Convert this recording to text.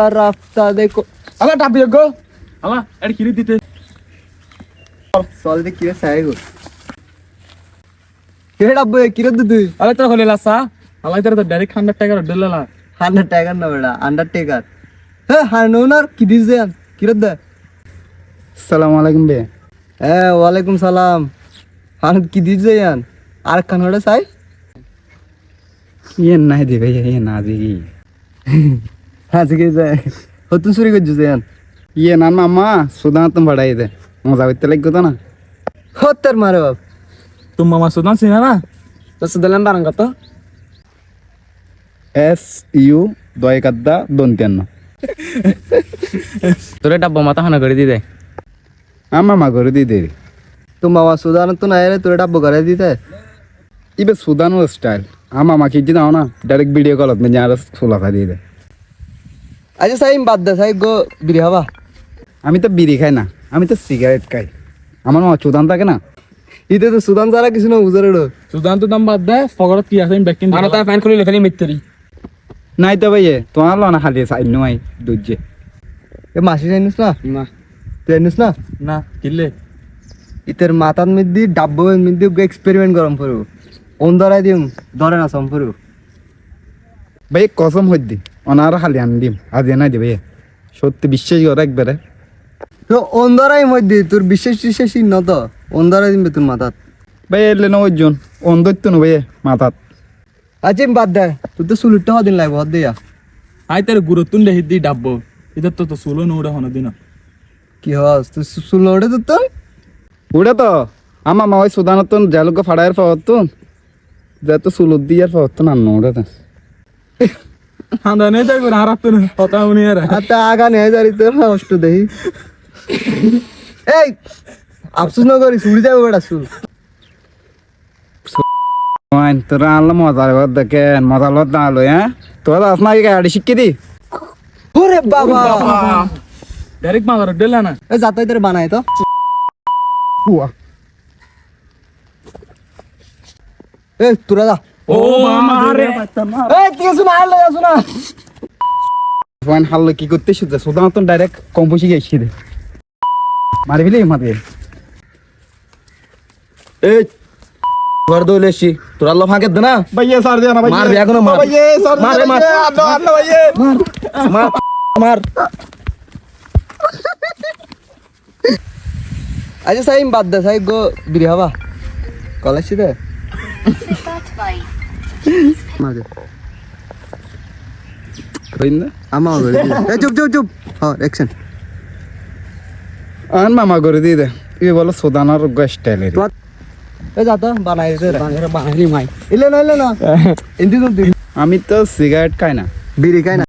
রাস্তা দেখো। আলা টাপি গো। আলা এর কিনে দিতে। চল দে কিরে গো। কিরে ডাব্বু কিরে দু তুই আলা তোর হলে লাসা। আলা তোর তো ডাইরেক্ট হান্ড্রেড টাকা ডলালা হান্ড্রেড টাকার না বেড়া আন্ডারটেকার হ্যাঁ হানুনার কি দিস দেন কিরে দে। সালাম আলাইকুম বে। হ্যাঁ ওয়ালাইকুম সালাম। হান কি দিস দেন আর কান হড়ে চাই। ইয়ে নাই দিবে ইয়ে না দিবি হ্যাঁ ঠিক আছে হতুন চুরি করছ দেন ইয়ে না মামা সুদান তুমি বাড়াই দে। মজা করতে লাগতো তো না। হত্যার মারে বাপ। তুমি মামা সুদান সিনা না? তো সুদালাম বারাং কত? এস ইউ দয় কাদ্দা দন্তিয়ান্ন তোর এটা বোমাতা হানা করে দি দে। আ মামা করে দি দে তো মামা সুদান তো নাই রে তোর ডাব্বু করে দিতে ইবে সুদানো স্টাইল আ মামা কি দাও না ডাইরেক্ট ভিডিও কলত মে যারা ফুলা দিয়ে দে। আচ্ছা সাইম বাদ দে সাই গো বিরি হবা আমি তো বিড়ি খাই না আমি তো সিগারেট খাই। আমার মামা চুদান থাকে না। ইতে তো সুদান ছাড়া কিছু না বুঝারে রে সুদান তো দাম বাদ দে ফগরত কি আছে আমি ব্যাকিং আনা তার ফ্যান খুলি লেখালি মিত্তরি নাই তো ভাইয়ে তোমার লো না খালি সাইড নয় দুজে এ মাসি জানিস না? না। তুই জানিস না? না কিনলে ইতের মাথার মধ্যে ডাব্বু মধ্যে এক্সপেরিমেন্ট গরম করব ওন ধরাই দিম ধরে না সম করব ভাই কসম হদ্দি অনার খালি আন দিম আজ নাই দি ভাইয়ে সত্যি বিশ্বাস কর একবারে। তো ওন ধরাই মধ্যে তোর বিশ্বাস টিশেষ ন তো ওন ধরাই দিমবে তোর মাথাত। ভাই এলে না ওইজন অন্ধত্য নো ভাইয়ে মাথাত। আচ্ছা আমি বাদ দে তুই তো সুলুটটা হদিন লাগবে হদ দিয়া আই তার গুরুত্বন দেহি দি ডাব্বো। এটা তো তো সুলো নোড়া হনো দিন। কি হস তুই সুল ওড়ে তো তোর উড়ে তো আমার মা ওই সুদানত জালুকে ফাড়ায়ের পাওয়ার তো যা তো সুলুত দিয়ার পাওয়ার তো। না উড়ে তো হান্দা নেই যাই করে হারাত না কথা উনি আর। আচ্ছা আগা নেই জারি তোর অষ্ট দেহি এই আফসোস না করিস উড়ে যাবে বেটা ওয়াইন তোরা আনলো মজার ঘর দেখেন মজার ঘর না আলো হ্যাঁ? তোরা তো আসনা গাড়ি শিখে দি। ওরে বাবা। ডাইরেক্ট মাগার ডেলা না। এই যাতাই তোর বানাই তো এ তোরা যা। ও মারে এই তুই হাল্লো কি করতে শুধু সুদানত ডাইরেক্ট কম পয়সা গিয়ে শিখে দে। মারি ফেলি মারি এই ঘর দৌলে এসছি। তোরা লো ফাঁকে দে না। ভাইয়ে সার দে না মার এখনও মার। ভাইয়ে সার মার মার। আল্লাহ আল্লাহ ভাইয়ে। মার মার আচ্ছা সাইম বাদ দে সাই গো বিরি হবা কলেজ দে। মার দে হইন না আমা করে এই চুপ চুপ চুপ হ্যাঁ অ্যাকশন আন মামা করে দিয়ে দে এই বলো সুদানোর স্টাইলের এই যা তো বানাই দে বানাই বানাই মাই ইলে না ইলে না এন্দি তো আমি তো সিগারেট খাই না বিড়ি খাই না